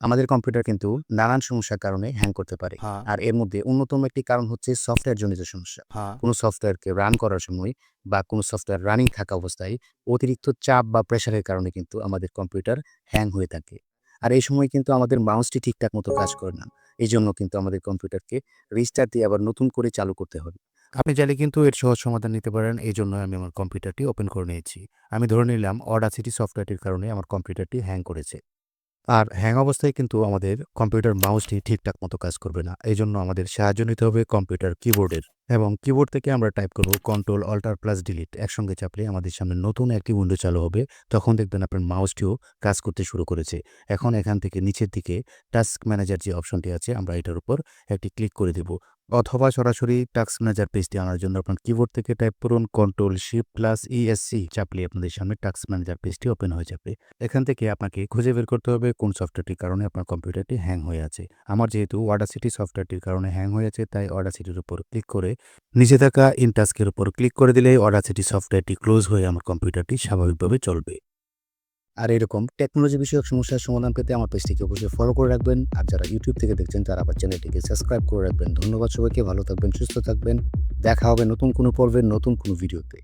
আমাদের কম্পিউটার কিন্তু নানান সমস্যার কারণে হ্যাং করতে পারে। হ্যাঁ। আর এর মধ্যে অন্যতম একটি কারণ হচ্ছে সফটওয়্যার জনিত সমস্যা। হ্যাঁ। কোনো সফটওয়্যারকে রান করার সময় বা কোনো সফটওয়্যার রানিং থাকা অবস্থায় অতিরিক্ত চাপ বা প্রেশারের কারণে কিন্তু আমাদের কম্পিউটার হ্যাং হয়ে থাকে। আর এই সময় কিন্তু আমাদের মাউসটি ঠিকঠাক মতো কাজ করে না। এই জন্য কিন্তু আমাদের কম্পিউটারকে রিস্টার্ট দিয়ে আবার নতুন করে চালু করতে হবে। আপনি চাইলে কিন্তু এর সহজ সমাধান নিতে পারেন। এই জন্য আমি আমার কম্পিউটারটি ওপেন করে নিয়েছি। আমি ধরে নিলাম অডাসিটি সফটওয়্যারটির কারণে আমার কম্পিউটারটি হ্যাং করেছে। আর হ্যাং অবস্থায় কিন্তু আমাদের কম্পিউটার মাউসটি ঠিকঠাক মতো কাজ করবে না। এই জন্য আমাদের সাহায্য নিতে হবে কম্পিউটার কিবোর্ডের এবং কিবোর্ড থেকে আমরা টাইপ করব কন্ট্রোল, অল্টার প্লাস ডিলিট। একসঙ্গে চাপলে আমাদের সামনে নতুন একটি উইন্ডো চালু হবে। তখন দেখবেন আপনার মাউসটিও কাজ করতে শুরু করেছে। এখন এখান থেকে নিচের দিকে টাস্ক ম্যানেজার যে অপশনটি আছে, আমরা এটার উপর একটি ক্লিক করে দেব। অথবা সরাসরি টাস্ক ম্যানেজার পেজটি আনার জন্য আপনার কিবোর্ড থেকে টাইপ করুন কন্ট্রোল শিফট প্লাস ইএসসি চাপলে আপনাদের সামনে টাস্ক ম্যানেজার পেজটি ওপেন হয়ে যাবে। এখান থেকে আপনাকে খুঁজে বের করতে হবে কোন সফটওয়্যারটির কারণে আপনার কম্পিউটারটি হ্যাং হয়ে আছে। আমার যেহেতু ওয়াডাসিটি সফটওয়্যারটির কারণে হ্যাং হয়ে আছে, তাই ওয়াডাসিটির উপর ক্লিক করে নিচে থাকা ইনটাস্কের উপর ক্লিক করে দিলে ওয়াডাসিটি সফটওয়্যারটি ক্লোজ হয়ে আমার কম্পিউটারটি স্বাভাবিকভাবে চলবে। আর এরকম টেকনোলজি বিষয়ক সমস্যার সমাধান পেতে আমার পেজটিকে অবশ্যই ফলো করে রাখবেন। আর যারা ইউটিউব থেকে দেখছেন, তারা আমার চ্যানেলটিকে সাবস্ক্রাইব করে রাখবেন। ধন্যবাদ সবাইকে, ভালো থাকবেন, সুস্থ থাকবেন। দেখা হবে নতুন কোনো পর্বের নতুন কোনো ভিডিওতে